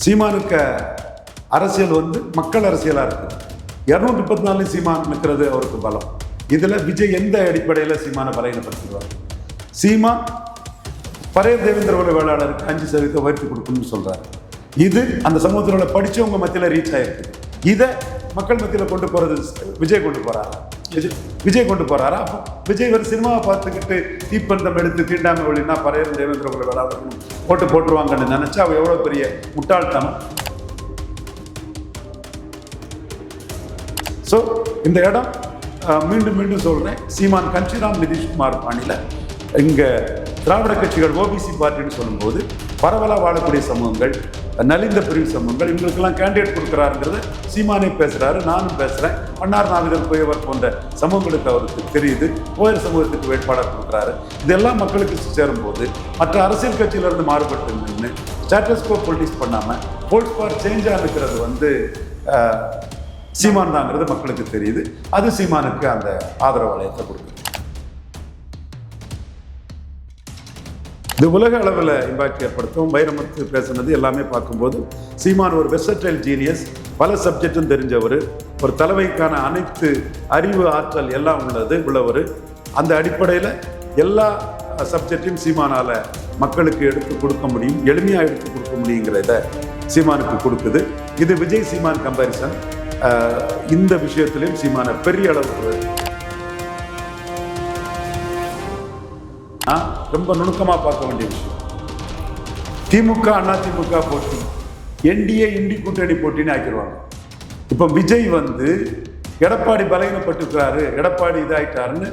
சீமானுக்கு அரசியல் வந்து மக்கள் அரசியலாக இருக்குது இரநூத்தி முப்பத்தி நாலு சீமான் நிற்கிறது அவருக்கு பலம். இதில் விஜய் எந்த அடிப்படையில் சீமானை பலகீனப்படுத்துவார் சீமா பழைய தேவேந்திர வேளாளருக்கு அஞ்சு சதவீதம் உயர்த்தி கொடுக்கணும்னு சொல்கிறார் இது அந்த சமூகத்தில் உள்ள படித்தவங்க மத்தியில் ரீச் ஆகிருக்கு இதை மக்கள் மத்தியில் கொண்டு போகிறது விஜய் கொண்டு போகிறாரு விஜய் விஜய் கொண்டு போறாரா? அப்போ விஜய் ஒரு சினிமாவை பார்த்துக்கிட்டு தீப்பந்தம் எடுத்து தீண்டாமை ஒழினா பழைய தேவேந்திர உங்களை விளாடணும் போட்டு போட்டுருவாங்கன்னு நினைச்சா அவ எவ்வளவு பெரிய முட்டாள்தனம்? ஸோ இந்த இடம் மீண்டும் மீண்டும் சொல்கிறேன் சீமான் கஞ்சிராம் நிதிஷ்குமார் பாணியில். இங்கே திராவிட கட்சிகள் ஓபிசி பார்ட்டின்னு சொல்லும்போது பரவலாக வாழக்கூடிய சமூகங்கள் நலிந்த பிரிவு சமூகங்கள் இவங்களுக்கெல்லாம் கேண்டிடேட் கொடுக்குறாருங்கிறது சீமானே பேசுகிறாரு நானும் பேசுகிறேன் மன்னார் நாவிதர் புயவர் போன்ற சமூகங்களுக்கு அவருக்கு தெரியுது. கோயில் சமூகத்துக்கு வேட்பாளர் கொடுக்குறாரு. இதெல்லாம் மக்களுக்கு சேரும்போது மற்ற அரசியல் கட்சியிலிருந்து மாறுபட்டு நின்று ஸ்டேட்டஸ்கோ பொலிட்டிக்ஸ் பண்ணாமல் போல்ட் ஃபார் சேஞ்சாக இருக்கிறது வந்து சீமான் தாங்கிறது மக்களுக்கு தெரியுது. அது சீமானுக்கு அந்த ஆதரவு வளையத்தை கொடுக்குது. இது உலக அளவில் இம்பாக்ட் ஏற்படுத்தும். வைரமுத்து பேசுனது எல்லாமே பார்க்கும்போது சீமான் ஒரு வெர்சட்டைல் ஜீனியஸ் பல சப்ஜெக்டும் தெரிஞ்சவர். ஒரு தலைமைக்கான அனைத்து அறிவு ஆற்றல் எல்லாம் உள்ளது உள்ளவர் அந்த அடிப்படையில் எல்லா சப்ஜெக்டையும் சீமானால் மக்களுக்கு எடுத்து கொடுக்க முடியும் எளிமையாக எடுத்து கொடுக்க முடியுங்கிறத சீமானுக்கு கொடுக்குது. இது விஜய் சீமான் கம்பாரிசன் இந்த விஷயத்திலையும் சீமான பெரிய அளவுக்கு ஆ, ரொம்ப நுணுக்கமா பார்க்க வேண்டிய விஷயம். திமுக அண்ணா திமுக போட்டி. என்டிஏ இண்டி கூட்டணி போட்டின்னு ஆக்கிடுவாங்க. இப்போ விஜய் வந்து எடப்பாடி பலகீனப்பட்டிருக்கிறாரு எடப்பாடி இதாயிட்டாருன்னு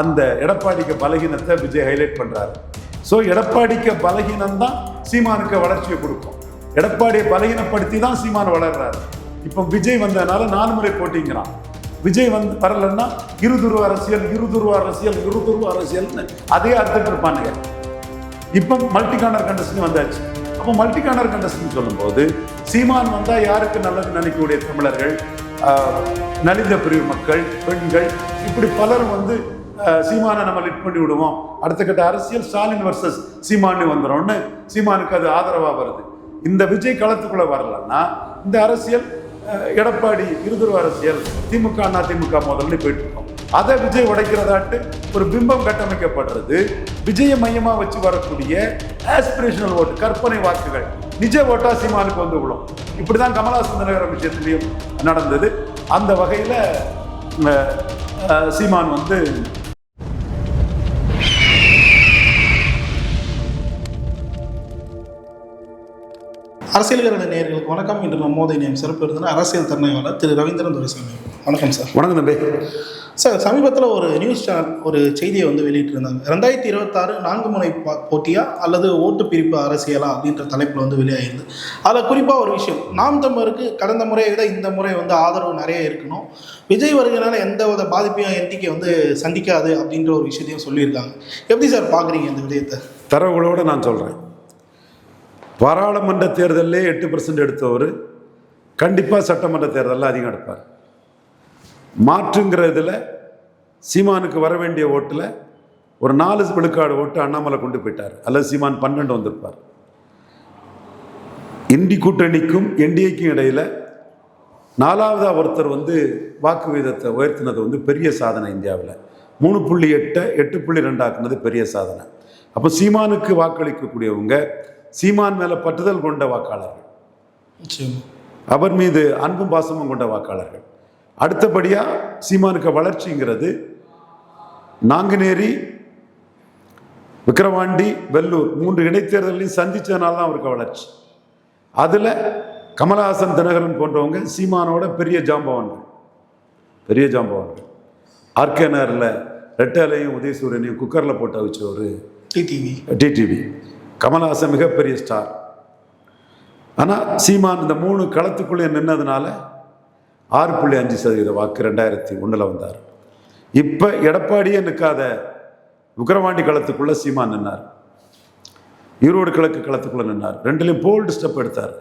அந்த எடப்பாடிக்கு பலகீனத்தை விஜய் ஹைலைட் பண்றாரு. ஸோ எடப்பாடிக்கு பலகீனம் தான் சீமானுக்கு வளர்ச்சியை கொடுக்கும். எடப்பாடியை பலகீனப்படுத்தி தான் சீமான் வளர்றாரு. இப்போ விஜய் வந்ததுனால நாலு முறை போட்டிங்கிறான். விஜய் வந்து வரலன்னா இருதுருவ அரசியல் இருதுருவ அரசியல் இருதுருவ அரசியல்னு அதே அர்த்தம் இருப்பானுங்க இப்போ மல்டி கார்னர் கண்டஸ்ட்னு வந்தாச்சு. அப்போ மல்டி கார்னர் கண்டஸ்ட்னு சொல்லும்போது சீமான் வந்தால் யாருக்கு நல்லது நினைக்கக்கூடிய தமிழர்கள்? நலிந்த பிரிவு மக்கள் பெண்கள் இப்படி பலரும் வந்து சீமானை நம்ம லிட் பண்ணி விடுவோம். அடுத்த கட்ட அரசியல் ஸ்டாலின் வர்சஸ் சீமானு வந்துடும்னு சீமானுக்கு அது ஆதரவாக வருது. இந்த விஜய் களத்துக்குள்ளே வரலன்னா இந்த அரசியல் எடப்பாடி இருதுருவ அரசியல் திமுக அண்ணா திமுக முதல்ல போயிட்டு இருக்கோம். அதை விஜய் உடைக்கிறதாட்டு ஒரு பிம்பம் கட்டமைக்கப்படுறது. விஜய மையமா வச்சு வரக்கூடிய ஆஸ்பிரேஷனல் ஓட்டு கற்பனை வாக்குகள் நிஜ ஓட்டா சீமானுக்கு வந்து விழும். இப்படிதான் கமலஹாசன் தலைவர் விஷயத்திலையும் நடந்தது. அந்த வகையில சீமான் வந்து அரசியல் கரட நேயர்களுக்கு வணக்கம். இன்று நம்மோதை நேம் சிறப்பு விருந்தினர் அரசியல் திறனாய்வாளர் திரு ரவீந்திரன் துரைசாமி. வணக்கம் சார். வணக்கம் தம்பி. சார் சமீபத்தில் ஒரு நியூஸ் சேனல் ஒரு செய்தியை வந்து வெளியிட்டிருந்தாங்க. ரெண்டாயிரத்தி இருபத்தாறு நான்கு முனை போட்டியா அல்லது ஓட்டு பிரிப்பு அரசியலா அப்படின்ற தலைப்பில் வந்து வெளியாகிருது அதில் குறிப்பாக ஒரு விஷயம். நாம் தமிழருக்கு கடந்த முறையை விட இந்த முறை வந்து ஆதரவு நிறைய இருக்கணும். விஜய் வருகையினால எந்த வித பாதிப்பையும் எண்ணிக்கை வந்து சந்திக்காது அப்படின்ற ஒரு விஷயத்தையும் சொல்லியிருக்காங்க. எப்படி சார் பார்க்குறீங்க இந்த விடயத்தை தரவுகளோட நான் சொல்றேன். பாராளுமன்ற தேர்தலில் எட்டு பர்சன்ட் எடுத்தவர் கண்டிப்பாக சட்டமன்ற தேர்தலில் அதிகம் எடுப்பார். மாற்றுங்கிறதுல சீமானுக்கு வர வேண்டிய ஓட்டில் ஒரு நாலு விழுக்காடு ஓட்டு அண்ணாமலை கொண்டு போயிட்டார். அல்லது சீமான் பன்னெண்டு வந்திருப்பார். இந்தி கூட்டணிக்கும் என்டிஏக்கும் இடையில் நாலாவதாக ஒருத்தர் வந்து வாக்கு வீதத்தை உயர்த்தினது வந்து பெரிய சாதனை இந்தியாவில். மூணு புள்ளி எட்டை எட்டு புள்ளி ரெண்டாக்குனது பெரிய சாதனை. அப்போ சீமானுக்கு வாக்களிக்கக்கூடியவங்க சீமான் மேலே பற்றுதல் கொண்ட வாக்காளர்கள். அவர் மீது அன்பும் பாசமும் கொண்ட வாக்காளர்கள். அடுத்தபடியாக சீமானுக்கு வளர்ச்சிங்கிறது நாங்குநேரி விக்கிரவாண்டி வெள்ளூர் மூன்று இடைத்தேர்தலையும் சந்திச்சதுனால தான் அவருக்கு வளர்ச்சி. அதில் கமலஹாசன் தினகரன் போன்றவங்க சீமானோட பெரிய ஜாம்பவான்கள். பெரிய ஜாம்பவான்கள். ஆர்கேனரில் ரெட்டலையும் உதயசூரியனையும் குக்கரில் போட்டு அவிச்சவர் டிடிவி. டிடிவி. கமலஹாசன் மிகப்பெரிய ஸ்டார் ஆனால் சீமான் இந்த மூணு களத்துக்குள்ளே நின்னதுனால ஆறு புள்ளி அஞ்சு சதவீத வாக்கு ரெண்டாயிரத்தி ஒன்றில் வந்தார். இப்போ எடப்பாடியே நிற்காத விக்கிரவாண்டி களத்துக்குள்ளே சீமான் நின்னார். ஈரோடு கிழக்கு களத்துக்குள்ளே நின்னார். ரெண்டுலேயும் போல்டு ஸ்டெப் எடுத்தார்.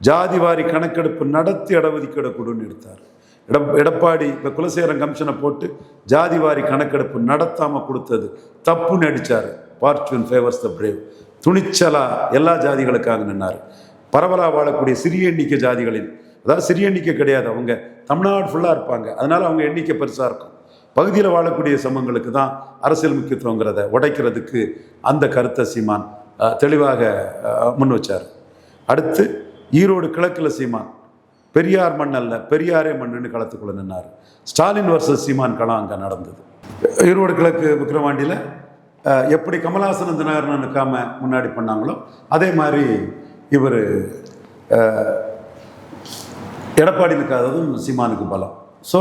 ஜாதி வாரி கணக்கெடுப்பு நடத்தி இடஒதுக்கீடு எடுத்தார். எட எடப்பாடி இப்போ குலசேகரன் கமிஷனை போட்டு ஜாதி வாரி கணக்கெடுப்பு நடத்தாமல் கொடுத்தது தப்புன்னு அடித்தார் ஃபார்ச்சூன் ஃபேவர்ஸ் த பிரேவ் துணிச்சலா எல்லா ஜாதிகளுக்காக நின்னார். பரவலாக வாழக்கூடிய சிறிய எண்ணிக்கை ஜாதிகளின் அதாவது சிறிய எண்ணிக்கை கிடையாது அவங்க தமிழ்நாடு ஃபுல்லாக இருப்பாங்க. அதனால அவங்க எண்ணிக்கை பெருசாக இருக்கும். பகுதியில் வாழக்கூடிய சமூகங்களுக்கு தான் அரசியல் முக்கியத்துவங்கிறத உடைக்கிறதுக்கு அந்த கருத்தை சீமான் தெளிவாக முன் வச்சார். அடுத்து ஈரோடு கிழக்கில் சீமான். பெரியார் மண் அல்ல பெரியாரே மண்ணுன்னு களத்துக்குள்ளே நின்னார். ஸ்டாலின் வர்சஸ் சீமான் களம் அங்கே நடந்தது. ஈரோடு கிழக்கு விக்ரவாண்டியில் எப்படி கமலஹாசன் தினகரன் நிற்காம முன்னாடி பண்ணாங்களோ அதே மாதிரி இவர் எடப்பாடி நிற்காததும் சீமானுக்கு பலம். ஸோ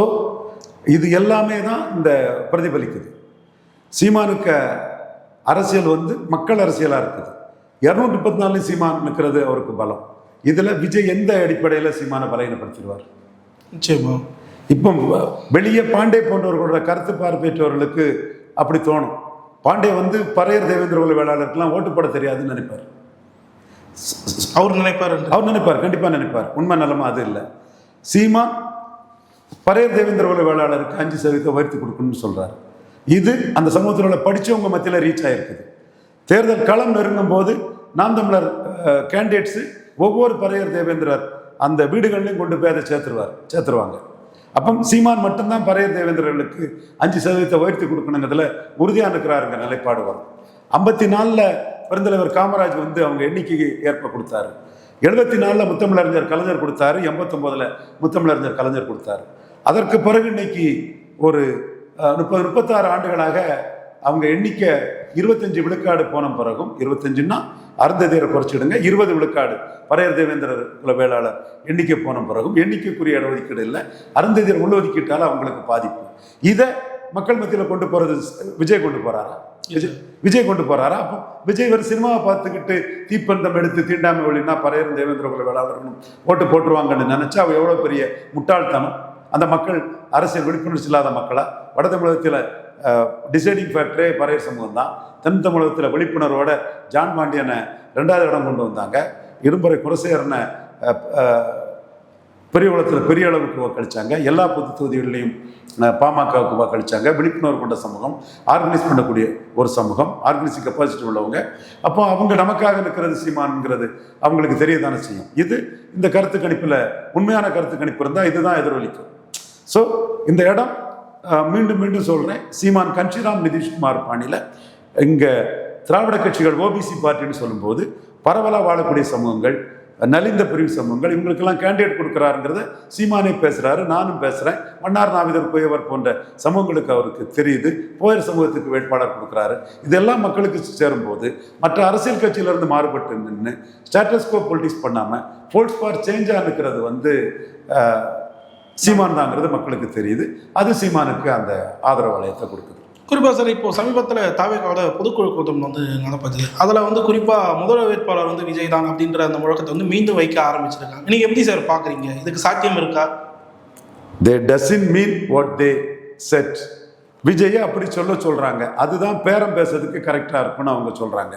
இது எல்லாமே தான் இந்த பிரதிபலிக்குது. சீமானுக்கு அரசியல் வந்து மக்கள் அரசியலாக இருக்குது. இரநூத்தி முப்பத்தி நாலு சீமான் நிற்கிறது அவருக்கு பலம். இதில் விஜய் எந்த அடிப்படையில் சீமானை பலகீனப்படுத்திடுவார்? நிச்சயமா. இப்போ வெளியே பாண்டே போன்றவர்களோட கருத்து பார்வையற்றவர்களுக்கு அப்படி தோணும். பாண்டே வந்து பறையர் தேவேந்திர குல வேளாளருக்கெல்லாம் ஓட்டு போட தெரியாதுன்னு நினைப்பார். அவர் நினைப்பார். அவர் நினைப்பார் கண்டிப்பாக நினைப்பார். உண்மை நிலைமை அது இல்லை. சீமான் பறையர் தேவேந்திர குல வேளாளருக்கு அஞ்சு சதவீதத்தை உயர்த்தி கொடுக்கணும்னு சொல்றார். இது அந்த சமூகத்தில் உள்ள படிச்சவங்க மத்தியில் ரீச் ஆயிருக்குது. தேர்தல் களம் நெருங்கும் போது நாம் தமிழர் கேண்டிடேட்ஸு ஒவ்வொரு பறையர் தேவேந்திரர் அந்த வீடுகள்லையும் கொண்டு போய் அதை சேர்த்துருவார் சேர்த்துருவாங்க. அப்போ சீமான் மட்டும்தான் பரையர் தேவேந்திரர்களுக்கு அஞ்சு சதவீதத்தை உயர்த்தி கொடுக்கணுங்கிறதுல உறுதியாக இருக்கிறாருங்க நிலைப்பாடு வரும். ஐம்பத்தி நாலில் பெருந்தலைவர் காமராஜ் வந்து அவங்க எண்ணிக்கைக்கு ஏற்ப கொடுத்தாரு. எழுபத்தி நாலில் முத்தமிழறிஞர் கலைஞர் கொடுத்தாரு. எண்பத்தொம்போதில் முத்தமிழறிஞர் கலைஞர் கொடுத்தாரு. அதற்கு பிறகு இன்னைக்கு ஒரு முப்பது முப்பத்தாறு ஆண்டுகளாக அவங்க எண்ணிக்கை இருபத்தஞ்சு விழுக்காடு போன பிறகும் இருபத்தஞ்சுன்னா அருந்ததியரை குறைச்சிடுங்க. இருபது விழுக்காடு. பறையர் தேவேந்திரர் குல வேளாளர் எண்ணிக்கை போன பிறகும் எண்ணிக்கைக்குரிய இடஒதுக்கீடு இல்லை. அருந்ததியர் உள்ளொதுக்கீட்டால் அவங்களுக்கு பாதிப்பு. இதை மக்கள் மத்தியில் கொண்டு போறது விஜய் கொண்டு போறாரா? விஜய் விஜய். கொண்டு போறாரா? அப்போ விஜய் ஒரு சினிமாவை பார்த்துக்கிட்டு தீப்பந்தம் எடுத்து தீண்டாமை ஒளினா பறையரும் தேவேந்திர குல வேளாளர்களும் ஓட்டு போட்டுருவாங்கன்னு நினைச்சா அவ எவ்வளவு பெரிய முட்டாள்தனம். அந்த மக்கள் அரசியல் விழிப்புணர்ச்சி இல்லாத மக்களா? வட தமிழகத்தில் டிசைடிங் ஃபேக்டரே பறையர் சமூகம் தான் தென் தமிழகத்தில் விழிப்புணர்வோட ஜான் பாண்டியனை ரெண்டாவது இடம் கொண்டு வந்தாங்க. இரும்பறை குலசேரனை பெரிய உலகத்தில் பெரிய அளவுக்கு வாக்களித்தாங்க எல்லா பொது தொகுதிகளிலையும் பாமகவுக்கு வாக்களித்தாங்க விழிப்புணர்வு கொண்ட சமூகம் ஆர்கனைஸ் பண்ணக்கூடிய ஒரு சமூகம் ஆர்கனைசிங் கெப்பாசிட்டி உள்ளவங்க. அப்போ அவங்க நமக்காக இருக்கிறது சீமான்ங்கிறது அவங்களுக்கு தெரிய தானே செய்யும். இது இந்த கருத்து கணிப்பில் உண்மையான கருத்து கணிப்பு இருந்தால் இதுதான் எதிரொலிக்கும். ஸோ இந்த இடம் மீண்டும் மீண்டும் சொல்கிறேன் சீமான் கன்ஷிராம் நிதிஷ்குமார் பாணியில் இங்கே திராவிட கட்சிகள் ஓபிசி பார்ட்டின்னு சொல்லும்போது பரவலாக வாழக்கூடிய சமூகங்கள் நலிந்த பிரிவு சமூகங்கள் இவங்களுக்கெல்லாம் கேண்டிடேட் கொடுக்குறாருங்கிறத சீமானே பேசுகிறாரு நானும் பேசுகிறேன் மன்னார் நாவிதர் புயவர் போன்ற சமூகங்களுக்கு அவருக்கு தெரியுது. போயர் சமூகத்துக்கு வேட்பாளர் கொடுக்குறாரு. இதெல்லாம் மக்களுக்கு சேரும்போது மற்ற அரசியல் கட்சியிலேருந்து மாறுபட்டு நின்று ஸ்டேட்டஸ்கோ பொலிட்டிக்ஸ் பண்ணாமல் ஃபோல்ஸ் ஃபார் சேஞ்சாக இருக்கிறது வந்து சீமான் தாங்கிறது மக்களுக்கு தெரியுது. அது சீமானுக்கு அந்த ஆதரவு வளையத்தை கொடுக்குது. குறிப்பாக சார் இப்போ சமீபத்தில் தாவேக்காவோட பொதுக்குழு கூட்டம் வந்து நடப்பது அதில் வந்து குறிப்பாக முதல்வர் வேட்பாளர் வந்து விஜய் தான் அப்படின்ற அந்த முழக்கத்தை வந்து மீண்டும் வைக்க ஆரம்பிச்சிருக்காங்க. நீங்கள் எப்படி சார் பார்க்குறீங்க இதுக்கு சாத்தியம் இருக்கா? They doesn't mean what they said விஜயை அப்படி சொல்ல சொல்றாங்க. அதுதான் பேரம் பேசுறதுக்கு கரெக்டா இருக்கும்னு அவங்க சொல்றாங்க.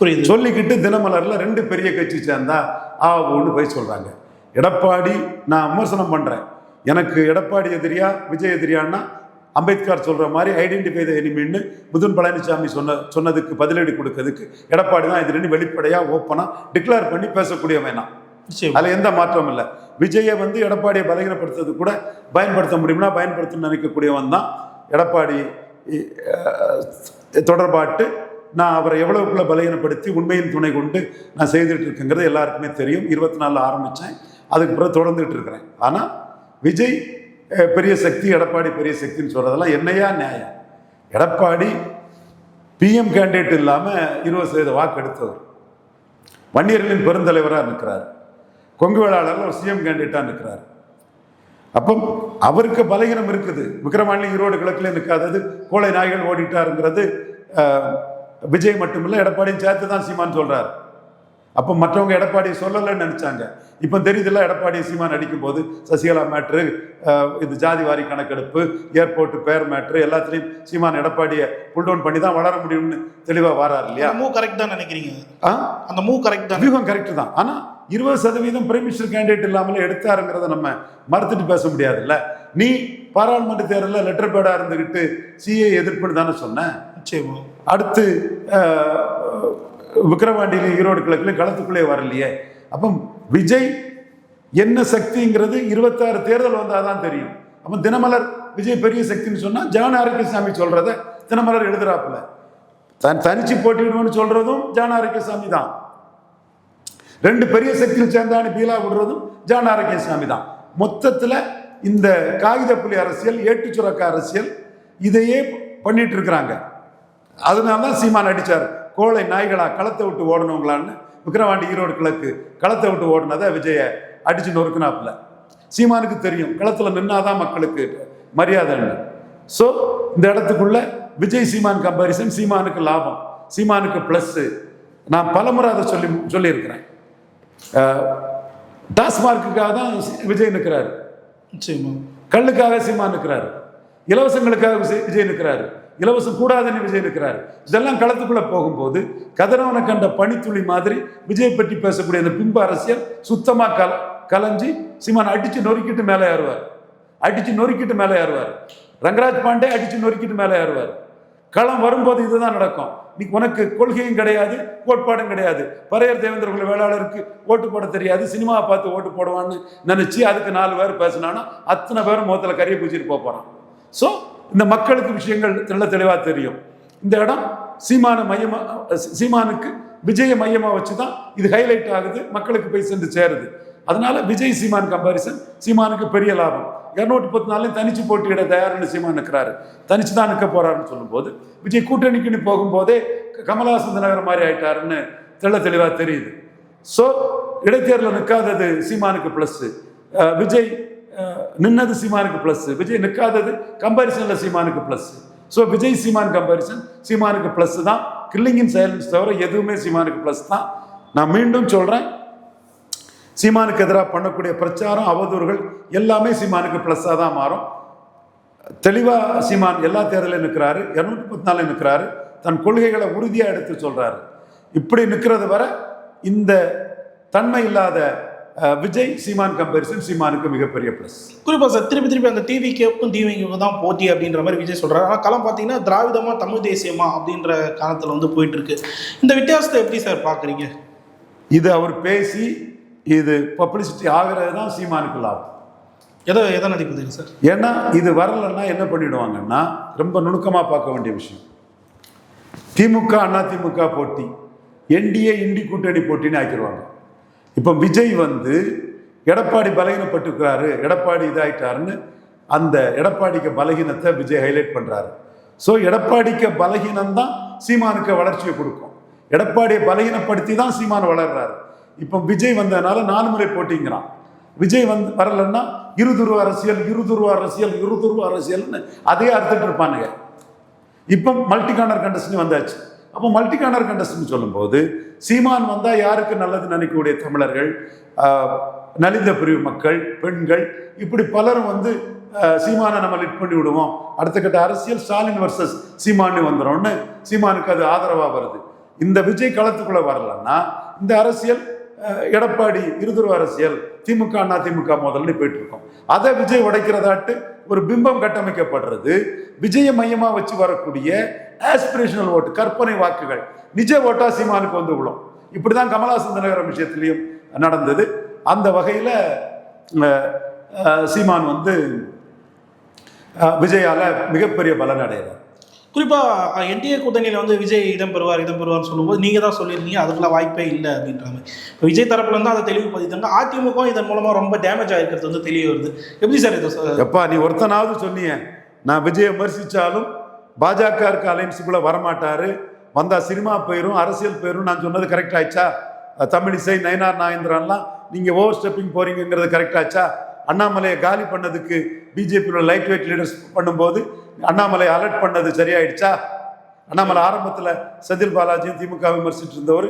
புரியுது. சொல்லிக்கிட்டு தினமலர்ல ரெண்டு பெரிய கட்சி சேர்ந்தா ஆ ஒன்று போய் சொல்றாங்க. எடப்பாடி நான் விமர்சனம் பண்றேன். எனக்கு எடப்பாடி எதிரியா விஜய் எதிரியான்னா அம்பேத்கர் சொல்ற மாதிரி ஐடென்டிஃபை த எனிமின்னு புதுன் பழனிசாமி சொன்ன சொன்னதுக்கு பதிலடி கொடுக்கறதுக்கு எடப்பாடி தான் எதிரின்னு வெளிப்படையா ஓப்பனா டிக்ளேர் பண்ணி பேசக்கூடியவன் நான். நிச்சயம். அதுல எந்த மாற்றமும் இல்லை. விஜயை வந்து எடப்பாடியை பலகீனப்படுத்துறது கூட பயன்படுத்த முடியும்னா பயன்படுத்தணும்னு நினைக்கக்கூடியவன் தான் எடப்பாடி. தொடர்பாட்டு நான் அவரை எவ்வளவுக்குள்ள பலகீனப்படுத்தி உண்மையின் துணை கொண்டு நான் செய்துட்டு இருக்கேங்கிறது எல்லாருக்குமே தெரியும். இருபத்தி நாலில் ஆரம்பித்தேன் அதுக்கு பிறகு தொடர்ந்துட்டு இருக்கிறேன். ஆனால் விஜய் பெரிய சக்தி எடப்பாடி பெரிய சக்தின்னு சொல்கிறதெல்லாம் என்னையா நியாயம்? எடப்பாடி பிஎம் கேண்டிடேட் இல்லாமல் இருபது சதவீத வாக்கு எடுத்தவர் வன்னியர்களின் பெருந்தலைவராக நிற்கிறார் கொங்கு வேளாளர் ஒரு சிஎம் கேண்டிடேட்டாக நிற்கிறார் அப்போ அவருக்கு பலகீனம் இருக்குது. விக்ரவாணி ஈரோடு கிழக்கில் நிற்காதது கோழை நாய்கள் ஓடிட்டாருங்கிறது விஜய் மட்டுமில்லை எடப்பாடியும் சேர்த்து தான் சீமான் சொல்கிறார் அப்போ மற்றவங்க எடப்பாடியை சொல்லலைன்னு நினைச்சாங்க. இப்போ தெரியுதுல்ல எடப்பாடி சீமான் அடிக்கும் போது சசிகலா மேட்ரு இது ஜாதி வாரி கணக்கெடுப்பு ஏர்போர்ட் பேர் மேட்ரு எல்லாத்துலேயும் சீமான் எடப்பாடியை புல் டவுன் பண்ணி தான் வளர முடியும்னு தெளிவாக வரார் இல்லையா? மூவ் கரெக்ட் தான் நினைக்கிறீங்க. ஆ? அந்த மூவ் கரெக்ட் தான். வியூகம் கரெக்ட் தான். ஆனா இருபது சதவீதம் பிரைம் மினிஸ்டர் கேண்டிடேட் இல்லாமலே எடுத்தாருங்கிறத நம்ம மறுத்துட்டு பேச முடியாதுல்ல. நீ பாராளுமன்ற தேர்தலில் லெட்டர் பேடா இருந்துகிட்டு சிஏ எதிர்ப்புன்னு தானே சொன்ன. நிச்சயமா. அடுத்து அஹ், ஈரோடு கிழக்குலையும் களத்துக்குள்ளே வரலையே. அப்போ விஜய் என்ன சக்திங்கிறது இருபத்தாறு தேர்தல் வந்தால் தான் தெரியும். அப்போ தினமலர் விஜய் பெரிய சக்தின்னு சொன்னால் ஜான ஆரோக்கியசாமி சொல்கிறத தினமலர் எழுதுறாப்புல. தன் தனிச்சு போட்டிடுவோம்னு சொல்கிறதும் ஜான ஆரோக்கியசாமி தான். ரெண்டு பெரிய சக்தியில் சேர்ந்தானு பீலா விடுறதும் ஜான ஆரோக்கியசாமி தான். மொத்தத்தில் இந்த காகித புலி அரசியல் ஏட்டு சுரக்க அரசியல் இதையே பண்ணிட்டு இருக்கிறாங்க. அதனால தான் சீமான் அடிச்சார். கோழை நாய்களா களத்தை விட்டு ஓடணுங்களான்னு விக்கிரவாண்டி ஈரோடு கிழக்கு களத்தை விட்டு ஓடினதை விஜய அடிச்சு நொறுக்குனாப்புல. சீமானுக்கு தெரியும் களத்தில் நின்னாதான் மக்களுக்கு மரியாதைன்னு ஸோ இந்த இடத்துக்குள்ள விஜய் சீமான் கம்பாரிசன் சீமானுக்கு லாபம் சீமானுக்கு ப்ளஸ்ஸு நான் பலமுறை அதை சொல்லி சொல்லியிருக்கிறேன். டாஸ்மார்க்குக்காக தான் விஜய் நிற்கிறாரு கல்லுக்காக சீமான் நிற்கிறாரு இலவசங்களுக்காக விஜய் விஜய் நிற்கிறாரு இலவசம் கூடாதுன்னு விஜய் இருக்கிறார். இதெல்லாம் களத்துக்குள்ள போகும்போது கதிரவனை கண்ட பனித்துளி மாதிரி விஜய் பற்றி பேசக்கூடிய அந்த பிம்ப அரசியல் சுத்தமாக கல கலைஞ்சி சிமான் அடிச்சு நொறுக்கிட்டு மேலே ஏறுவார். அடிச்சு நொறுக்கிட்டு மேலே ஏறுவார். ரங்கராஜ் பாண்டே அடிச்சு நொறுக்கிட்டு மேலே ஏறுவார். களம் வரும்போது இதுதான் நடக்கும். நீ உனக்கு கொள்கையும் கிடையாது கோட்பாடும் கிடையாது. பரையர் தேவேந்திர குல வேளாளருக்கு ஓட்டு போட தெரியாது சினிமாவை பார்த்து ஓட்டு போடுவான்னு நினைச்சு அதுக்கு நாலு பேர் பேசினானா அத்தனை பேரும் முகத்தில் கறியை பூச்சிட்டு போகிறான் ஸோ இந்த மக்களுக்கு விஷயங்கள் நல்ல தெளிவாக தெரியும். இந்த இடம் சீமான மையமாக சீமானுக்கு விஜய மையமாக வச்சு தான் இது ஹைலைட் ஆகுது மக்களுக்கு போய் சென்று சேருது. அதனால விஜய் சீமான் கம்பாரிசன் சீமானுக்கு பெரிய லாபம். இரநூத்தி முப்பத்தி நாளையும் தனிச்சு போட்டியிட தயார்னு சீமான் நிற்கிறாரு தனிச்சு தான் நிற்க போறாருன்னு சொல்லும்போது விஜய் கூட்டணிக்குன்னு போகும்போதே கமலஹாசன் நகர் மாதிரி ஆயிட்டாருன்னு தெள்ள தெளிவாக தெரியுது. ஸோ இடைத்தேர்தலில் நிற்காதது சீமானுக்கு ப்ளஸ்ஸு விஜய் நின்னது சீமானுக்கு ப்ளஸ் விஜய் நிற்காதது கம்பாரிசனில் சீமானுக்கு plus so Vijay Seeman comparison சீமானுக்கு ப்ளஸ் தான். கில்லிங்கின் சைலன்ஸ் தவிர எதுவுமே சீமானுக்கு ப்ளஸ் தான். நான் மீண்டும் சொல்கிறேன் சீமானுக்கு எதிராக பண்ணக்கூடிய பிரச்சாரம் அவதூறுகள் எல்லாமே சீமானுக்கு ப்ளஸ்ஸாக தான் மாறும். தெளிவாக சீமான் எல்லா தேர்தலையும் நிற்கிறாரு இரநூத்தி பத்து நாளில் நிற்கிறாரு. தன் கொள்கைகளை உறுதியாக எடுத்து சொல்கிறாரு இப்படி நிற்கிறது வர இந்த தன்மை இல்லாத விஜய் சீமான் கம்பேரிசன் சீமானுக்கு மிகப்பெரிய ப்ளஸ் குறிப்பா சார் திருப்பி திருப்பி அந்த டிவிக்கேக்கும் டிவிக்கு தான் போட்டி அப்படின்ற மாதிரி விஜய் சொல்றாரு. ஆனால் களம் பார்த்தீங்கன்னா திராவிடமா தமிழ் தேசியமா அப்படின்ற காலத்தில் வந்து போயிட்டு இருக்கு. இந்த வித்தியாசத்தை எப்படி சார் பார்க்குறீங்க? இது அவர் பேசி இது பப்ளிசிட்டி ஆகிறது தான் சீமானுக்கு லாபம். எதை எதை நடிப்பதுங்க சார் ஏன்னா இது வரலைன்னா என்ன பண்ணிடுவாங்கன்னா ரொம்ப நுணுக்கமாக பார்க்க வேண்டிய விஷயம். திமுக அண்ணா திமுக போட்டி என்டிஏ இண்டி கூட்டணி போட்டின்னு ஆக்கிடுவாங்க. இப்போ விஜய் வந்து எடப்பாடி பலகீனப்பட்டுக்கிறாரு எடப்பாடி இதாயிட்டாருன்னு அந்த எடப்பாடிக்கு பலகீனத்தை விஜய் ஹைலைட் பண்ணுறாரு ஸோ எடப்பாடிக்கு பலகீனம் தான் சீமானுக்கு வளர்ச்சியை கொடுக்கும். எடப்பாடியை பலகீனப்படுத்தி தான் சீமான் வளர்றாரு. இப்போ விஜய் வந்ததுனால நாலு முறை போட்டிங்கிறான். விஜய் வந்து வரலன்னா இருதுருவ அரசியல் இருதுருவ அரசியல் இருதுருவ அரசியல்னு அதே அறுத்துட்டு இருப்பானுங்க. இப்போ மல்டி கார்னர் கண்டஸ்ட்னு வந்தாச்சு. அப்போ மல்டி கார்னர் கண்டஸ்ட்னு சொல்லும்போது சீமான் வந்தால் யாருக்கு நல்லது நினைக்கக்கூடிய தமிழர்கள்? நலிந்த பிரிவு மக்கள் பெண்கள் இப்படி பலரும் வந்து சீமானை நம்ம லிட் பண்ணி விடுவோம். அடுத்த கட்ட அரசியல் ஸ்டாலின் வர்சஸ் சீமானு வந்துடும்னு சீமானுக்கு அது ஆதரவாக வருது. இந்த விஜய் களத்துக்குள்ள வரலன்னா இந்த அரசியல் எடப்பாடி இருதுருவ அரசியல் திமுக அண்ணா திமுக முதல்னு போயிட்டு இருக்கோம். அதை விஜய் உடைக்கிறதாட்டு ஒரு பிம்பம் கட்டமைக்கப்படுறது விஜய மையமாக வச்சு வரக்கூடிய ஆஸ்பிரேஷனல் ஓட்டு கற்பனை வாக்குகள். நிஜ ஓட்டா சீமானுக்கு வந்து விழும் இப்படிதான் கமலஹாசன் தினகரன் விஷயத்திலையும் நடந்தது. அந்த வகையில சீமான் வந்து விஜயால மிகப்பெரிய பலன் அடைகிறார். குறிப்பா என்டிஏ கூட்டணியில வந்து விஜய் இடம் பெறுவார் இடம் பெறுவார்னு சொல்லும்போது நீங்க தான் சொல்லியிருந்தீங்க அதுக்கெல்லாம் வாய்ப்பே இல்லை அப்படின்ற மாதிரி. இப்போ விஜய் தரப்புல இருந்து அதை தெளிவுபடுத்திட்டாங்க அதிமுக இதன் மூலமா ரொம்ப டேமேஜ் ஆயிருக்கிறது வந்து தெரிய வருது. எப்படி சார் இது எப்பா நீ ஒருத்தனாவது சொன்னியே நான் விஜயை விமர்சிச்சாலும் பாஜக இருக்க அலைன்ஸுக்குள்ளே வரமாட்டார். வந்தால் சினிமா போயிரும் அரசியல் போயிரும். நான் சொன்னது கரெக்ட் ஆயிடுச்சா? தமிழிசை நயனார் நாயந்திரன்லாம் நீங்கள் ஓவர் ஸ்டெப்பிங் போகிறீங்கிறது கரெக்ட் ஆச்சா? அண்ணாமலையை காலி பண்ணதுக்கு பிஜேபியோட லைட் வெயிட் லீடர்ஸ் பண்ணும்போது அண்ணாமலை அலர்ட் பண்ணது சரியாயிடுச்சா? அண்ணாமலை ஆரம்பத்தில் செந்தில் பாலாஜியும் திமுக விமர்சிட்டு இருந்தவர்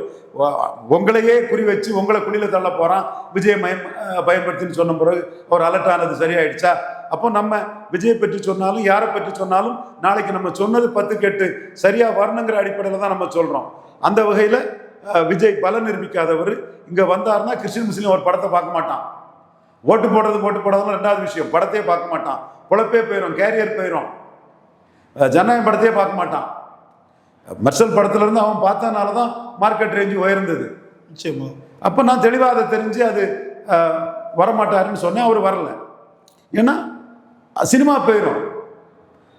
உங்களையே குறி வச்சு உங்களை குழியில தள்ள போகிறான் விஜய் மயம் பயன்படுத்தின்னு சொன்ன பிறகு அவர் அலர்ட் ஆனது சரியாயிடுச்சா? அப்போ நம்ம விஜய் பற்றி சொன்னாலும் யாரை பற்றி சொன்னாலும் நாளைக்கு நம்ம சொன்னது பத்து கேட்டு சரியா வரணுங்கிற அடிப்படையில் தான் நம்ம சொல்றோம். அந்த வகையில் விஜய் பலம் நிரூபிக்காதவர் இங்க வந்தாருன்னா கிறிஸ்டின் முஸ்லீம் ஒரு படத்தை பார்க்க மாட்டான். ஓட்டு போடுறது ஓட்டு போடாதெல்லாம் ரெண்டாவது விஷயம். படத்தையே பார்க்க மாட்டான். பொழப்பே போயிடும் கேரியர் போயிடும் ஜனநாயகம் படத்தையே பார்க்க மாட்டான். மெர்சல் படத்துல இருந்து அவன் பார்த்தனால தான் மார்க்கெட் ரேஞ்சு உயர்ந்தது. நிச்சயமா. அப்போ நான் தெளிவாக அதை தெரிஞ்சு அது வரமாட்டாருன்னு சொன்னேன் அவர் வரல. ஏன்னா சினிமா போயிடும்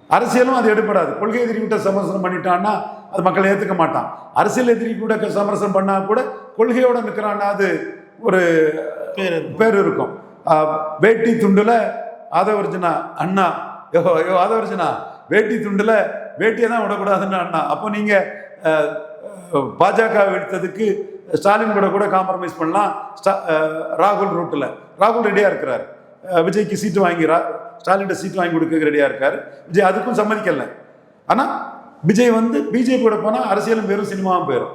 அரசியலும் அது எடுபடாது. கொள்கை எதிரி கிட்ட சமரசம் பண்ணிட்டான்னா அது மக்கள் ஏற்றுக்க மாட்டான். அரசியல் எதிரி கூட சமரசம் பண்ணா கூட கொள்கையோட நிற்கிறான்னா அது ஒரு பேர் பேர் இருக்கும். வேட்டி துண்டுல ஆதவர்ஜனா அண்ணா. யோ யோ ஆதவர்ஜனா வேட்டி துண்டுல வேட்டியை தான் விடக்கூடாதுன்னு அண்ணா. அப்போ நீங்க ஆஹ், ஆஹ், பாஜக எடுத்ததுக்கு ஸ்டாலின் கூட கூட காம்ப்ரமைஸ் பண்ணலாம். ஸ்டா- ராகுல் ரூட்டில் ராகுல் ரெடியாக இருக்கிறார். விஜய்க்கு சீட்டு வாங்கிறார் ஸ்டாலின்கிட்ட சீட்டு வாங்கி கொடுக்க ரெடியாக இருக்கார். விஜய் அதுக்கும் சம்மதிக்கல. ஆனால் விஜய் வந்து பிஜேபி கூட போனால் அரசியலும் வெறும் சினிமாவும் போயிடும்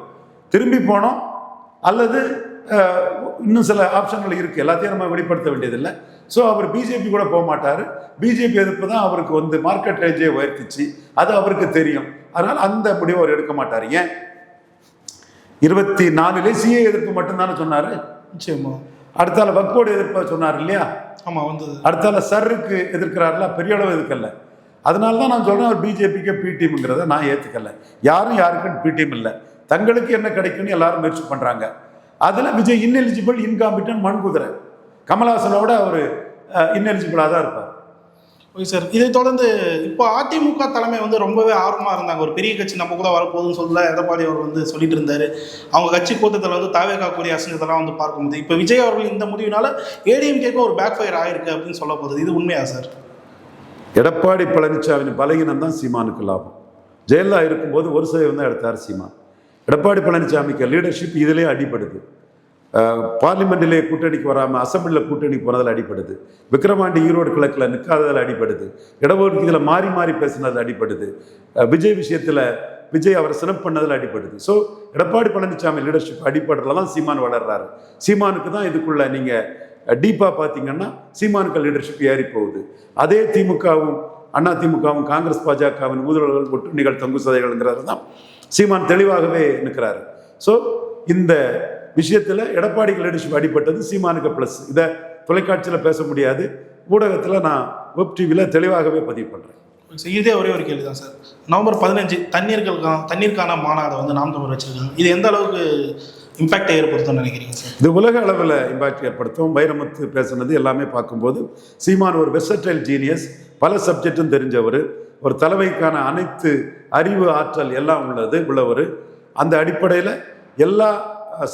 திரும்பி போனோம். அல்லது இன்னும் சில ஆப்ஷன்கள் இருக்குது எல்லாத்தையும் நம்ம வெளிப்படுத்த வேண்டியதில்லை. ஸோ அவர் பிஜேபி கூட போக மாட்டார். பிஜேபி எதிர்ப்பு தான் அவருக்கு வந்து மார்க்கெட் ரேஞ்சே உயர்த்திச்சு. அது அவருக்கு தெரியும். அதனால் அந்த முடிவை அவர் எடுக்க மாட்டார். ஏன்? இருபத்தி நாலுலே சிஏ எதிர்ப்பு மட்டும்தானே சொன்னார்? நிச்சயமா. அடுத்தால வக்கோடு எதிர்ப்பை சொன்னார் இல்லையா? ஆமா வந்தது. அடுத்தால சருக்கு எதிர்க்கிறாருல பெரிய அளவு எதிர்க்கல. அதனால தான் நான் சொல்றேன் அவர் பிஜேபிக்கு பி டீம்ங்கிறத நான் ஏத்துக்கல. யாரும் யாருக்கும் பி டீம் இல்லை. தங்களுக்கு என்ன கிடைக்கும்னு எல்லாரும் முயற்சி பண்றாங்க. அதுல விஜய் இன்எலிஜிபிள் இன்காம்பிட்டன் மண் குதிரை கமலஹாசனோட அவர் இன்எலிஜிபிளாக தான் இருப்பார். Okay sir. இதை தொடர்ந்து இப்போ அதிமுக தலைமை வந்து ரொம்பவே ஆர்வமாக இருந்தாங்க. ஒரு பெரிய கட்சி நம்ம கூட வரப்போகுதுன்னு சொல்ல எடப்பாடி அவர் வந்து சொல்லிட்டு இருந்தார். அவங்க கட்சி கூட்டத்தில் வந்து தாவேகா கூடிய அசிங்கத்தெல்லாம் வந்து பார்க்கும்போது இப்போ விஜய் அவர்கள் இந்த முடிவினால ஏடிஎம்கேக்கு ஒரு பேக் ஃபயர் ஆயிருக்கு அப்படின்னு சொல்ல போகுது. இது உண்மையா சார்? எடப்பாடி பழனிசாமியின் பலகீனம் தான் சீமானுக்கு லாபம். ஜெயலலிதா இருக்கும்போது ஒரு சதவீதம் தான் எடுத்தார் சீமான். எடப்பாடி பழனிசாமிக்கு லீடர்ஷிப் இதிலே அடிபடுது. பார்லிமெண்ட்டிலே கூட்டணிக்கு வராமல் அசம்பிளியில் கூட்டணிக்கு போனதில் அடிப்படுது விக்ரமாண்டி ஈரோடு கிழக்கில் நிற்காததில் அடிபடுது. இடஒதுக்கீதில் மாறி மாறி பேசினதில் அடிப்படுது விஜய் விஷயத்தில் விஜய் அவரை சிறப்பு பண்ணதில் அடிப்படுது ஸோ எடப்பாடி பழனிசாமி லீடர்ஷிப் அடிப்படையில் தான் சீமான் வளர்றாரு. சீமானுக்கு தான் இதுக்குள்ள நீங்கள் டீப்பாக பார்த்தீங்கன்னா சீமானுக்கு லீடர்ஷிப் ஏறி போகுது. அதே திமுகவும் அண்ணா திமுகவும் காங்கிரஸ் பாஜகவின் ஊழல்கள் ஒட்டுண்ணிகள் தங்கு சதைகள்ங்கிறது தான் சீமான் தெளிவாகவே நிற்கிறாரு ஸோ இந்த விஷயத்தில் எடப்பாடிக்கு லீடர்ஷிப் அடிப்பட்டது சீமானுக்கு ப்ளஸ் இதை தொலைக்காட்சியில் பேச முடியாது. ஊடகத்தில் நான் வெப் டிவியில் தெளிவாகவே பதிவு பண்ணுறேன் இதே ஒரே ஒரு கேள்வி தான் சார் நவம்பர் பதினஞ்சு தண்ணீர்களுக்கான தண்ணீருக்கான மாநாடு வந்து நாம் தமிழ் வச்சிருக்காங்க. இது எந்த அளவுக்கு இம்பாக்டை ஏற்படுத்தும்னு நினைக்கிறீங்க சார் இது உலக அளவில் இம்பாக்ட் ஏற்படுத்தும். வைரமுத்து பேசுனது எல்லாமே பார்க்கும்போது சீமான் ஒரு வெர்சடைல் ஜீனியஸ் பல சப்ஜெக்டும் தெரிஞ்சவர். ஒரு தலைமைக்கான அனைத்து அறிவு ஆற்றல் எல்லாம் உள்ளது உள்ளவர். அந்த அடிப்படையில் எல்லா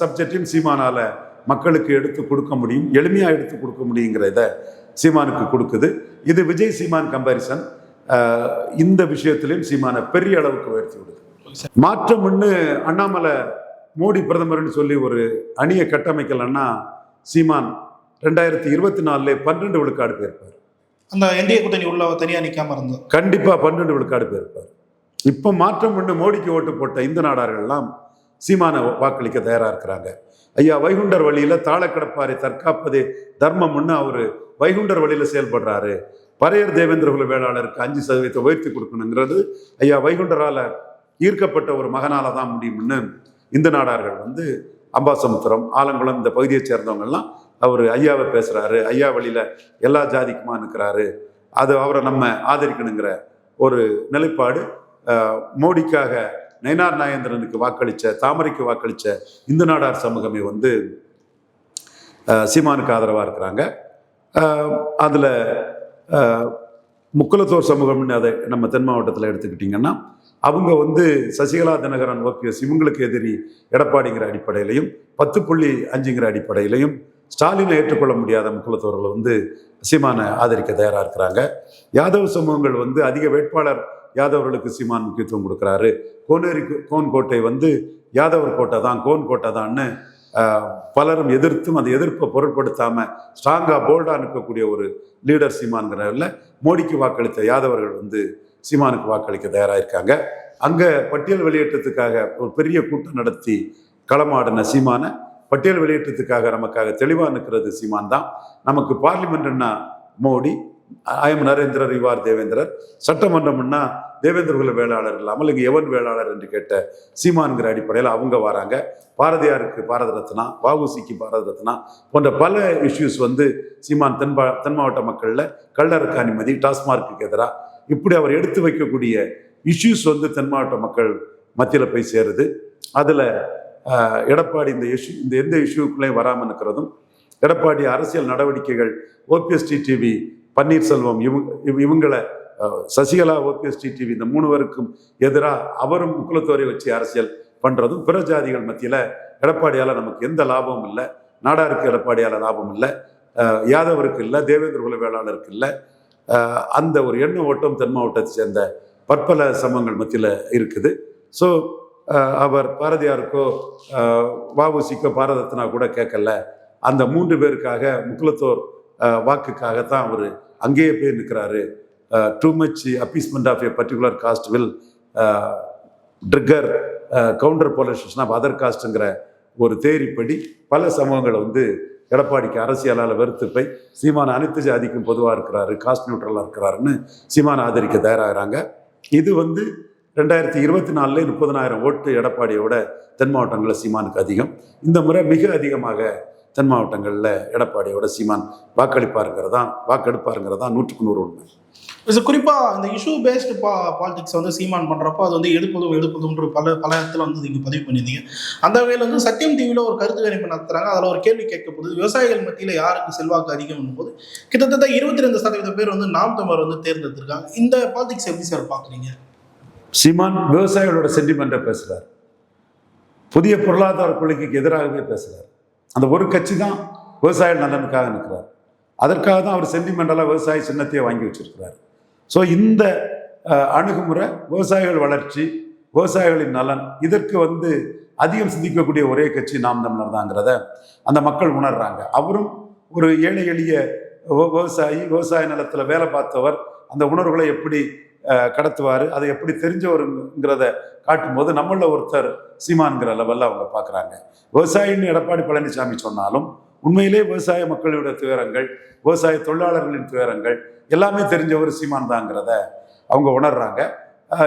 சப்ஜெக்டையும் சீமானால மக்களுக்கு எடுத்து கொடுக்க முடியும் எளிமையாக எடுத்து கொடுக்க முடியுங்கிற இதை சீமானுக்கு கொடுக்குது. இது விஜய் சீமான் கம்பாரிசன் இந்த விஷயத்திலையும் சீமானை பெரிய அளவுக்கு உயர்த்தி விடுது. மாற்றம்னு அண்ணாமலை மோடி பிரதமர்னு சொல்லி ஒரு அணியை கட்டமைக்கலன்னா சீமான் ரெண்டாயிரத்தி இருபத்தி நாலுல பன்னெண்டு விழுக்காடு போயிருப்பார். அந்த என்டிஏ கூட்டணி உள்ள தனியாக நிற்காம இருந்தோம் கண்டிப்பா பன்னெண்டு விழுக்காடு போயிருப்பார். இப்போ மாற்றம் பண்ணு மோடிக்கு ஓட்டு போட்ட இந்து நாடார்கள்லாம் சீமான வாக்களிக்க தயாராக இருக்கிறாங்க. ஐயா வைகுண்டர் வழியில் தாளக்கடப்பாரை தற்காப்பதே தர்மம்னு அவர் வைகுண்டர் வழியில் செயல்படுறாரு. பரையர் தேவேந்திரகுல வேளாளருக்கு அஞ்சு சதவீதத்தை உயர்த்தி கொடுக்கணுங்கிறது ஐயா வைகுண்டரால் ஈர்க்கப்பட்ட ஒரு மகனால தான் முடியும்னு இந்து நாடார்கள் வந்து அம்பாசமுத்திரம் ஆலங்குளம் இந்த பகுதியை சேர்ந்தவங்கெல்லாம் அவர் ஐயாவை பேசுகிறாரு ஐயா வழியில் எல்லா ஜாதிக்குமா நிற்கிறாரு அது அவரை நம்ம ஆதரிக்கணுங்கிற ஒரு நிலைப்பாடு மோடிக்காக நயனார் நாயேந்திரனுக்கு வாக்களித்த தாமரைக்கு வாக்களித்த இந்து நாடார் சமூகமே வந்து சீமானுக்கு ஆதரவாக இருக்கிறாங்க. அதில் முக்குலத்தோர் சமூகம்னு அதை நம்ம தென் மாவட்டத்தில் எடுத்துக்கிட்டிங்கன்னா அவங்க வந்து சசிகலா தினகரன் ஓபிஎஸ் இவங்களுக்கு எதிரி எடப்பாடிங்கிற அடிப்படையிலையும் பத்து புள்ளி அஞ்சுங்கிற அடிப்படையிலையும் ஸ்டாலினை ஏற்றுக்கொள்ள முடியாத முக்குலத்தோர்கள் வந்து சீமானை ஆதரிக்க தயாராக இருக்கிறாங்க. யாதவ் சமூகங்கள் வந்து அதிக வேட்பாளர் யாதவர்களுக்கு சீமான் முக்கியத்துவம் கொடுக்குறாரு. கோனேரி கோன் கோட்டை வந்து யாதவர் கோட்டை தான் கோன் கோட்டை தான்னு பலரும் எதிர்த்தும் அந்த எதிர்ப்பை பொருட்படுத்தாமல் ஸ்ட்ராங்காக போல்டாக நிற்கக்கூடிய ஒரு லீடர் சீமான்கிறதில் மோடிக்கு வாக்களித்த யாதவர்கள் வந்து சீமானுக்கு வாக்களிக்க தயாராக இருக்காங்க அங்கே பட்டியல் வெளியேற்றத்துக்காக ஒரு பெரிய கூட்டம் நடத்தி களமாடின சீமானை பட்டியல் வெளியேற்றத்துக்காக நமக்காக தெளிவாக நிற்கிறது சீமான் தான். நமக்கு பார்லிமெண்ட்னா மோடி எம் நரேந்திரர் இவார் தேவேந்திரர் சட்டமன்றம்னா தேவேந்திர குல வேளாளர் இல்லாமல் இங்கே எவன் வேளாளர் என்று கேட்ட சீமான்கிற அடிப்படையில் அவங்க வராங்க. பாரதியாருக்கு பாரத ரத்னா வஉசிக்கு பாரத ரத்னா போன்ற பல இஷ்யூஸ் வந்து சீமான் தென்பா தென் மாவட்ட மக்களில் கள்ளருக்கு அனுமதி டாஸ்மார்க்கு எதிராக இப்படி அவர் எடுத்து வைக்கக்கூடிய இஷ்யூஸ் வந்து தென் மாவட்ட மக்கள் மத்தியில் போய் சேருது. அதில் எடப்பாடி இந்த இஷ்யூ இந்த எந்த இஷ்யூக்குள்ளேயும் வராமல் இருக்கிறதும் எடப்பாடி அரசியல் நடவடிக்கைகள் ஓபிஎஸ்டி டிவி பன்னீர்செல்வம் இவங்க இவங்களை சசிகலா ஓபிஎஸ் டிவி இந்த மூணு பேருக்கும் எதிராக அவரும் முக்குலத்தோரை வச்சு அரசியல் பண்ணுறதும் பிற ஜாதிகள் மத்தியில் எடப்பாடியால் நமக்கு எந்த லாபமும் இல்லை நாடாருக்கு எடப்பாடியால் லாபம் இல்லை யாதவருக்கு இல்லை தேவேந்திர குல வேளாளருக்கு இல்லை அந்த ஒரு எண்ண ஓட்டம் தென் மாவட்டத்தை சேர்ந்த பற்பல சமங்கள் மத்தியில் இருக்குது. ஸோ அவர் பாரதியாருக்கோ வாவுசிக்கோ வஉசிக்கோ பாரதத்னா கூட கேட்கல. அந்த மூன்று பேருக்காக முக்குலத்தோர் வாக்குக்காகத்தான் அவர் அங்கேயே போய் நிற்கிறாரு. Too much appeasement of a particular caste will trigger counter polarisation of other காஸ்ட்டுங்கிற ஒரு தேரிப்படி பல சமூகங்களை வந்து எடப்பாடிக்கு அரசியலால் வெறுத்து போய் சீமான அனைத்து ஜாதிக்கும் பொதுவாக இருக்கிறாரு காஸ்ட் நியூட்ரலாக இருக்கிறாருன்னு சீமான ஆதரிக்க தயாராகிறாங்க. இது வந்து ரெண்டாயிரத்தி இருபத்தி நாலுல முப்பதனாயிரம் ஓட்டு எடப்பாடியோட தென் மாவட்டங்களில் சீமானுக்கு அதிகம். இந்த முறை மிக அதிகமாக தென் மாவட்டங்களில் எடப்பாடியோட சீமான் வாக்களிப்பாருங்கிறதா வாக்கெடுப்பாருங்கிறதா நூற்றுக்கு நூறு உண்மை. இது குறிப்பாக இந்த இஷ்யூ பேஸ்டு பா பாலிடிக்ஸ் வந்து சீமான் பண்ணுறப்போ அது வந்து எடுப்பதும் எடுப்பதும்ன்ற பல பல இடத்துல வந்து நீங்கள் பதிவு பண்ணியிருந்தீங்க. அந்த வகையில் வந்து சத்தியம் டிவியில் ஒரு கருத்து கணிப்பு நடத்துறாங்க. அதில் ஒரு கேள்வி கேட்கப்படுது. விவசாயிகள் மத்தியில் யாருக்கு செல்வாக்கு அதிகம் போது கிட்டத்தட்ட இருபத்தி ரெண்டு சதவீத பேர் வந்து நாம் தமிழர் வந்து தேர்ந்தெடுத்திருக்காங்க. இந்த பாலிடிக்ஸ் எப்படி சார் பார்க்குறீங்க? சீமான் விவசாயிகளோட சென்டிமெண்ட்டை பேசுகிறார் புதிய பொருளாதார கொள்கைக்கு எதிராகவே பேசுகிறார் அந்த ஒரு கட்சி தான் விவசாய நலனுக்காக நிற்கிறார். அதற்காக தான் அவர் சென்டிமெண்டலாக விவசாய சின்னத்தையே வாங்கி வச்சிருக்கிறார். ஸோ இந்த அணுகுமுறை விவசாயிகள் வளர்ச்சி விவசாயிகளின் நலன் இதற்கு வந்து அதிகம் சிந்திக்கக்கூடிய ஒரே கட்சி நாம் தமிழர் தாங்கிறத அந்த மக்கள் உணர்றாங்க. அவரும் ஒரு ஏழை எளிய விவசாயி விவசாய நிலத்தில் வேலை பார்த்தவர் அந்த உணர்வுகளை எப்படி கடத்துவார். அதை எப்படி தெரிஞ்சவருங்கிறத காட்டும்போது நம்மள ஒருத்தர் சீமான்கிற லெவலில் அவங்க பார்க்குறாங்க விவசாயின்னு எடப்பாடி பழனிசாமி சொன்னாலும் உண்மையிலே விவசாய மக்களுடைய துயரங்கள் விவசாய தொழிலாளர்களின் துயரங்கள் எல்லாமே தெரிஞ்சவர் சீமான் தாங்கிறத அவங்க உணர்றாங்க.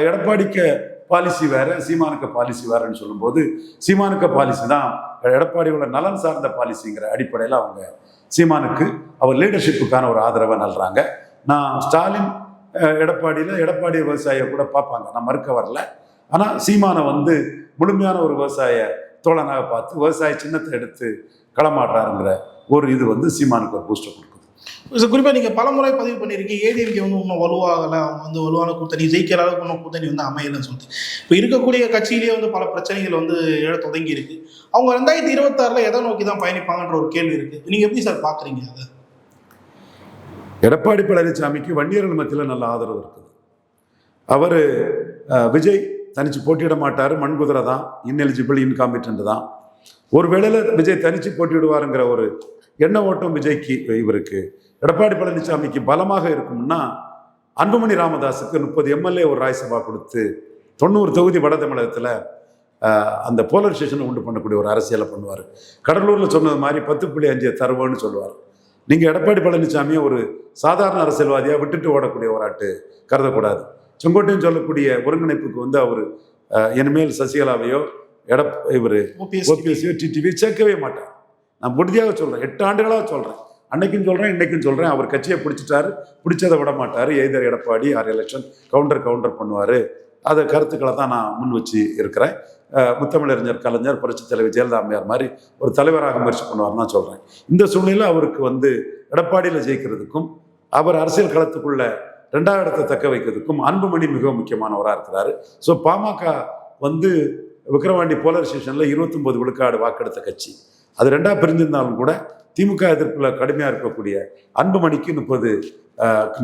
எடப்பாடிக்கு பாலிசி வேற சீமானுக்கு பாலிசி வேறன்னு சொல்லும்போது சீமானுக்கு பாலிசி தான் எடப்பாடியோட நலன் சார்ந்த பாலிசிங்கிற அடிப்படையில் அவங்க சீமானுக்கு அவர் லீடர்ஷிப்புக்கான ஒரு ஆதரவை நல்றாங்க. நான் ஸ்டாலின் எடப்பாடியில் எடப்பாடி விவசாயியை கூட பார்ப்பாங்க. நான் மறுக்க வரல. ஆனால் சீமானை வந்து முழுமையான ஒரு விவசாய தோழனாக பார்த்து விவசாய சின்னத்தை எடுத்து களமாடுறாருங்கிற ஒரு இது வந்து சீமானுக்கு ஒரு பூஸ்டர் கொடுக்குது. குறிப்பாக நீங்கள் பலமுறை பதிவு பண்ணியிருக்கீங்க. ஏடிஎம்கே வந்து இன்னும் வலுவாகலை. அவங்க வந்து வலுவான கூட்டணி ஜெயிக்கிற அளவுக்கு இன்னும் கூட்டணி வந்து அமையலன்னு சொல்லிட்டு. இப்போ இருக்கக்கூடிய கட்சியிலேயே வந்து பல பிரச்சனைகள் வந்து எழ தொடங்கி இருக்கு அவங்க ரெண்டாயிரத்தி இருபத்தாறில் எதை நோக்கி தான் பயணிப்பாங்கன்ற ஒரு கேள்வி இருக்குது நீங்கள் எப்படி சார் பார்க்குறீங்க அதை? எடப்பாடி பழனிசாமிக்கு வன்னியர்கள் மத்தியில் நல்ல ஆதரவு இருக்குது. அவர் விஜய் தனிச்சு போட்டியிட மாட்டார் மண்குதிரை தான் இன்எலிஜிபிள் இன்காம்பிட்டன்ட் தான். ஒரு வேளையில் விஜய் தனிச்சு போட்டியிடுவாருங்கிற ஒரு எண்ண ஓட்டம் விஜய்க்கு இவருக்கு. எடப்பாடி பழனிசாமிக்கு பலமாக இருக்கும்னா அன்புமணி ராமதாஸுக்கு முப்பது எம்எல்ஏ ஒரு ராஜ்யசபா கொடுத்து தொண்ணூறு தொகுதி வட தமிழகத்தில் அந்த போலரைசேஷனை உண்டு பண்ணக்கூடிய ஒரு அரசியலை பண்ணுவார். கடலூரில் சொன்னது மாதிரி பத்து புள்ளி அஞ்சு தருவோன்னு சொல்லுவார். நீங்கள் எடப்பாடி பழனிசாமியை ஒரு சாதாரண அரசியல்வாதியாக விட்டுட்டு ஓடக்கூடிய ஒரு ஆட்டு கருதக்கூடாது. செங்கோட்டையன் சொல்லக்கூடிய ஒருங்கிணைப்புக்கு வந்து அவர் இனிமேல் சசிகலாவையோ எடப் இவர் ஓபிஎஸ் ஓபிஎஸ்சியோ டிடிவியோ சேர்க்கவே மாட்டார். நான் உறுதியாக சொல்கிறேன் எட்டு ஆண்டுகளாக சொல்கிறேன் அன்னைக்கும் சொல்கிறேன் இன்னைக்கும் சொல்கிறேன் அவர் கட்சியை பிடிச்சிட்டாரு பிடிச்சதை விட மாட்டார். Either Edappadi or election counter counter பண்ணுவார். அதை கருத்துக்களை தான் நான் முன் வச்சு இருக்கிறேன். முத்தமிழறிஞர் கலைஞர் புரட்சித் தலைவர் ஜெயலலிதா அம்மையார் மாதிரி ஒரு தலைவராக முயற்சி பண்ணுவார்னு தான் சொல்கிறேன் இந்த சூழ்நிலை அவருக்கு வந்து எடப்பாடியில் ஜெயிக்கிறதுக்கும் அவர் அரசியல் களத்துக்குள்ள ரெண்டாவது இடத்தை தக்க வைக்கிறதுக்கும் அன்புமணி மிகவும் முக்கியமானவராக இருக்கிறாரு. ஸோ பாமக வந்து விக்கிரவாண்டி போலரைசேஷனில் இருபத்தொம்பது விழுக்காடு வாக்கெடுத்த கட்சி. அது ரெண்டாக பிரிஞ்சிருந்தாலும் கூட திமுக எதிர்ப்பில் கடுமையாக இருக்கக்கூடிய அன்புமணிக்கு முப்பது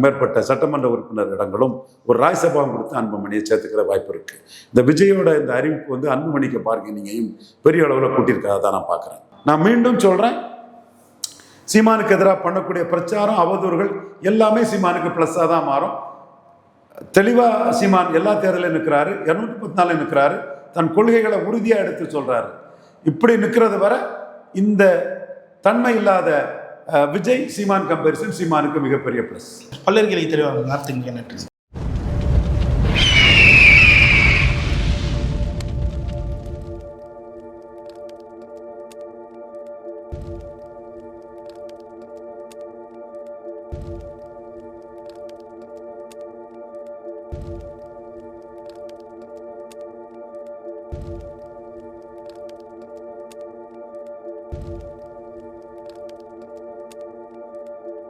மேற்பட்ட சட்டமன்ற உறுப்பினர் இடங்களும் ஒரு ராஜ்யசபாவும் கொடுத்து அன்புமணியை சேர்த்துக்கிற வாய்ப்பு இருக்கு. இந்த விஜயோட இந்த அறிவிப்பு வந்து அன்புமணிக்கு பார்க்கிங்கையும் பெரிய அளவில் கூட்டியிருக்கிறதா தான் நான் பார்க்குறேன். நான் மீண்டும் சொல்கிறேன் சீமானுக்கு எதிராக பண்ணக்கூடிய பிரச்சாரம் அவதூறுகள் எல்லாமே சீமானுக்கு ப்ளஸ்ஸாக தான் மாறும். தெளிவாக சீமான் எல்லா தேர்தலையும் நிற்கிறாரு இரநூத்தி பத்து நாளில் நிற்கிறாரு தன் கொள்கைகளை உறுதியாக எடுத்து சொல்கிறாரு இப்படி நிற்கிறது வர இந்த தன்மை இல்லாத விஜய் சீமான் கம்பேரிசன் சீமானுக்கு மிகப்பெரிய ப்ளஸ் பல்லர்களை தெளிவாக வார்த்தைங்க நன்றி.